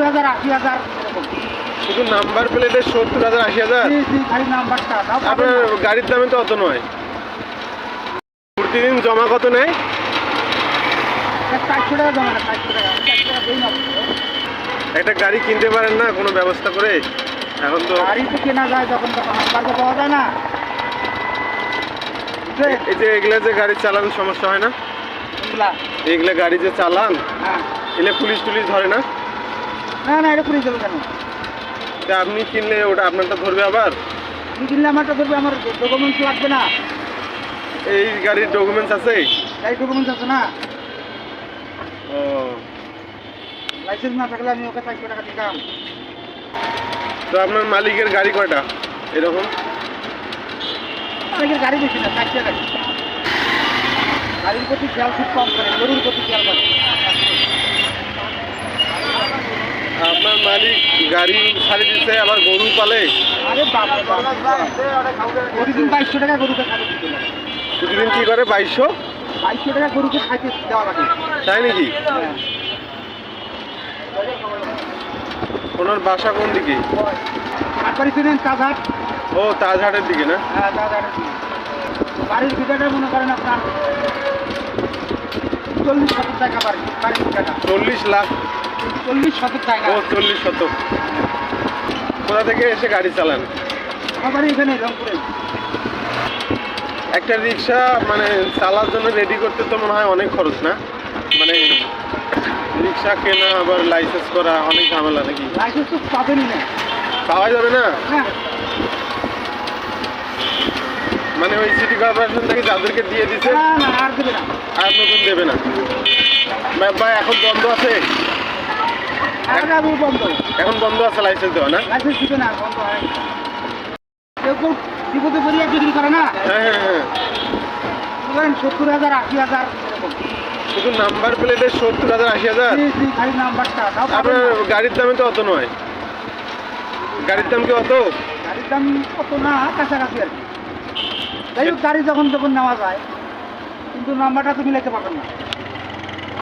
সত্তর হাজার আশি হাজার। শুধু নাম্বার প্লেটে সত্তর হাজার আশি হাজার? জি জি খালি নাম্বারটা আপনার গাড়ির দামে তো অত নয়। প্রতিদিন জমা কত নেয়? চারশো টাকা জমা না চারশো টাকা চারশো টাকা একটা গাড়ি কিনতে পারেন না কোনো ব্যবস্থা করে? এখন তো গাড়ি তো কেনা যায় যখন তখন নাম্বার পাওয়া যায় না। এই যে এগুলা যে গাড়ি চালান সমস্যা হয় না? এগুলা, এগুলা গাড়ি যে চালান হ্যাঁ। এলে পুলিশ টুলিশ ধরে না? না না এটা পুলিশ দেবে কেন? তা আপনি কিনলে ওটা আপনারটা ধরবে আবার? তুমি কিনলে আমারটা ধরবে আমার ডকুমেন্টস লাগবে না। এই গাড়ির ডকুমেন্টস আছে? গাড়ি ডকুমেন্টস আছে না। ও। লাইসেন্স না থাকলে আমি ওকে চারশো টাকা দিতাম। তো আপনার মালিকের গাড়ি কয়টা? এরকম? অনেকের গাড়ি বেশি না চারশো গাড়ি। গাড়ির প্রতি খেয়াল খুব কম করে গরুর প্রতি খেয়াল করে আপনার মালিক গাড়ি ছাড়ি দিচ্ছে আবার গরু পালে। প্রতিদিন বাইশশো টাকা গরুকে প্রতিদিন কি করে বাইশশো? বাইশশো টাকা গরুকে খাইতে দেওয়া লাগে। তাই নাকি? হ্যাঁ। ওনার বাসা কোন দিকে? কাজহাট ও তাজহাটের দিকে না? হ্যাঁ কাজহাটের দিকে। বাড়ির ভিটাটা মনে করেন আপনার চল্লিশ শতক টাকা বাড়ি বাড়ির ভিটাটা চল্লিশ লাখ চল্লিশ শতক ও চল্লিশ শতক। কোথা থেকে এসে গাড়ি চালান? আমার এখানে রংপুরে। একটা রিক্সা মানে চালার জন্য রেডি করতে তো মনে হয় অনেক খরচ না? মানে রিক্সা কেনা আবার লাইসেন্স করা অনেক ঝামেলা নাকি? লাইসেন্স তো পাবেনই না। পাওয়া যাবে না? হ্যাঁ। মানে ওই সিটি কর্পোরেশন থেকে যাদেরকে দিয়ে দিছে আর নতুন দেবে না। বা এখন বন্ধ আছে? এখন বন্ধ। আছে লাইসেন্স দেওয়া না? লাইসেন্স দিবে না বন্ধ হয়। কেউ কেউ বিপদে পড়িয়ে বিক্রি করে না? হ্যাঁ হ্যাঁ হ্যাঁ। ধরেন সত্তর হাজার আশি হাজার শুধু নাম্বার প্লেটে সত্তর হাজার আশি হাজার? খালি নাম্বারটা আপনার গাড়ির দামে তো অত নয়। গাড়ির দাম কি অত? গাড়ির দাম কত না কাছাকাছি আর কি। যাই হোক গাড়ি যখন যখন নেওয়া যায়। কিন্তু নাম্বারটা তো মিলাইতে পারবেন না।